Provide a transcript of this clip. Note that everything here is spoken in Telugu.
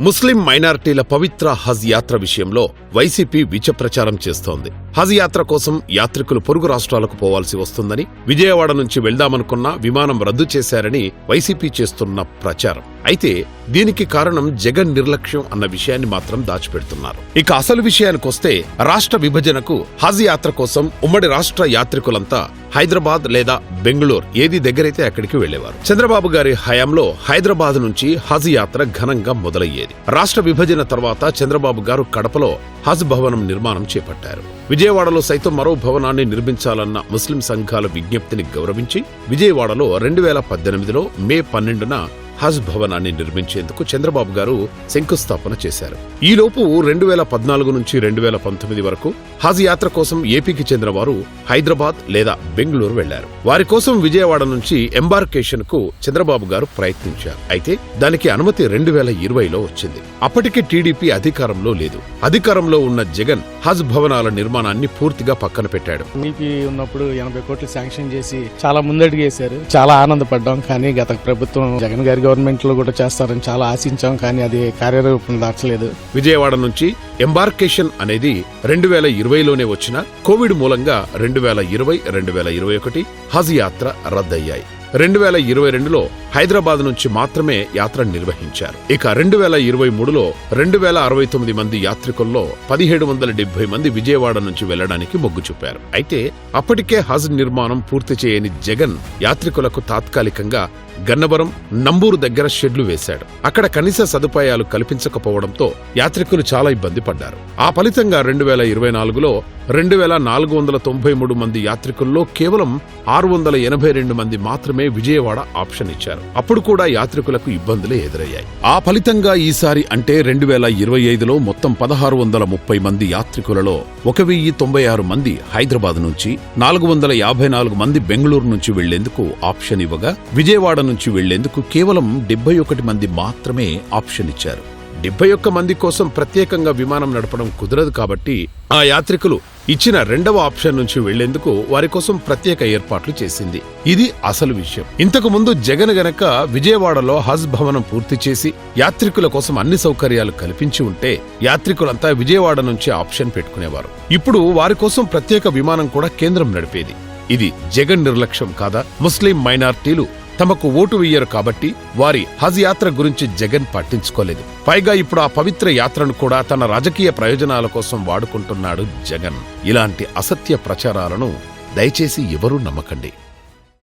ముస్లిం మైనారిటీల పవిత్ర హజ్ యాత్ర విషయంలో వైసీపీ విచ ప్రచారం చేస్తోంది. హజ్ యాత్ర కోసం యాత్రికులు పొరుగు రాష్ట్రాలకు పోవాల్సి వస్తుందని విజయవాడ నుంచి వెళ్దామనుకున్న విమానం రద్దు చేశారని వైసీపీ చేస్తున్న ప్రచారం. అయితే దీనికి కారణం జగన్ నిర్లక్ష్యం అన్న విషయాన్ని మాత్రం దాచిపెడుతున్నారు. ఇక అసలు విషయానికొస్తే రాష్ట్ర విభజనకు హజ్ యాత్ర కోసం ఉమ్మడి రాష్ట్ర యాత్రికులంతా హైదరాబాద్ లేదా బెంగళూరు ఏది దగ్గరైతే అక్కడికి వెళ్ళేవారు చంద్రబాబు గారి హయాంలో హైదరాబాద్ నుంచి హజ్ యాత్ర ఘనంగా మొదలయ్యేది. రాష్ట్ర విభజన తర్వాత చంద్రబాబు గారు కడపలో హజ్ భవనం నిర్మాణం చేపట్టారు. విజయవాడలో సైతం మరో భవనాన్ని నిర్మించాలన్న ముస్లిం సంఘాల విజ్ఞప్తిని గౌరవించి విజయవాడలో రెండు వేల పద్దెనిమిదిలో మే పన్నెండున హజ్ భవనాన్ని నిర్మించేందుకు చంద్రబాబు గారు శంకుస్థాపన చేశారు. ఈలోపు రెండు వేల పద్నాలుగు నుంచి రెండు వేల పంతొమ్మిది వరకు హజ్ యాత్ర కోసం ఏపీకి చెందిన వారు హైదరాబాద్ లేదా బెంగళూరు వెళ్ళారు. వారి కోసం విజయవాడ నుంచి ఎంబార్కేషన్కు చంద్రబాబు గారు ప్రయత్నించారు. అయితే దానికి అనుమతి రెండు వేల ఇరవైలో వచ్చింది. అప్పటికే టీడీపీ అధికారంలో లేదు. అధికారంలో ఉన్న జగన్ హజ్ భవనాల నిర్మాణాన్ని పూర్తిగా పక్కన పెట్టాడు. ఉన్నప్పుడు ఎనభై కోట్లు శాంక్షన్ చేసి చాలా ముందడుగు వేశారు. చాలా ఆనందపడ్డాం. కానీ గత ప్రభుత్వం జగన్ గారి గవర్నమెంట్లో కూడా చేస్తారని చాలా ఆశించాం కానీ అది కార్యరూపం దాచలేదు విజయవాడ నుంచి ఎంబార్కేషన్ అనేది రెండు వేల ఇరవైలోనే వచ్చిన కోవిడ్ మూలంగా రెండు వేల ఇరవై రెండు వేల ఇరవై ఒకటి హజ్ యాత్ర రద్దయ్యాయి. రెండు వేల ఇరవై రెండులో హైదరాబాద్ నుంచి మాత్రమే యాత్ర నిర్వహించారు. ఇక రెండు వేల ఇరవై మూడులో రెండు వేల అరవై తొమ్మిది మంది యాత్రికుల్లో పదిహేడు వందల డెబ్బై మంది విజయవాడ నుంచి వెళ్ళడానికి మొగ్గు చూపారు. అయితే అప్పటికే హజ్ నిర్మాణం పూర్తి చేయని జగన్ యాత్రికులకు తాత్కాలికంగా గన్నవరం నంబూరు దగ్గర షెడ్లు వేశాడు. అక్కడ కనీస సదుపాయాలు కల్పించకపోవడంతో యాత్రికులు చాలా ఇబ్బంది పడ్డారు. ఆ ఫలితంగా రెండు వేల ఇరవై నాలుగులో రెండు వేల నాలుగు వందల తొంభై మూడు మంది యాత్రికుల్లో కేవలం ఆరు వందల ఎనభై రెండు మంది మాత్రమే విజయవాడ ఆప్షన్ ఇచ్చారు. అప్పుడు కూడా యాత్రికులకు ఇబ్బందులే ఎదురయ్యాయి. ఆ ఫలితంగా ఈసారి అంటే రెండు వేల ఇరవై ఐదులో మొత్తం పదహారు వందల ముప్పై మంది యాత్రికులలో ఒక వెయ్యి తొంభై ఆరు మంది హైదరాబాద్ నుంచి నాలుగు వందల యాభై నాలుగు మంది బెంగళూరు నుంచి వెళ్ళేందుకు ఆప్షన్ ఇవ్వగా విజయవాడ నుంచి వెళ్ళేందుకు కేవలం డెబ్బై ఒకటి మంది మాత్రమే ఆప్షన్ ఇచ్చారు. డెబ్బై ఒక్క మంది కోసం ప్రత్యేకంగా విమానం నడపడం కుదరదు కాబట్టి ఆ యాత్రికులు ఇచ్చిన రెండవ ఆప్షన్ నుంచి వెళ్ళేందుకు వారి కోసం ప్రత్యేక ఏర్పాట్లు చేసింది. ఇది అసలు విషయం. ఇంతకు ముందు జగన్ గనక విజయవాడలో హజ్ భవనం పూర్తి చేసి యాత్రికుల కోసం అన్ని సౌకర్యాలు కల్పించి ఉంటే యాత్రికులంతా విజయవాడ నుంచి ఆప్షన్ పెట్టుకునేవారు. ఇప్పుడు వారి కోసం ప్రత్యేక విమానం కూడా కేంద్రం నడిపేది. ఇది జగన్ నిర్లక్ష్యం కాదా? ముస్లిం మైనార్టీలు తమకు ఓటు వేయరు కాబట్టి వారి హజ్ యాత్ర గురించి జగన్ పట్టించుకోలేదు. పైగా ఇప్పుడు ఆ పవిత్ర యాత్రను కూడా తన రాజకీయ ప్రయోజనాల కోసం వాడుకుంటున్నాడు జగన్. ఇలాంటి అసత్య ప్రచారాలను దయచేసి ఎవరూ నమ్మకండి.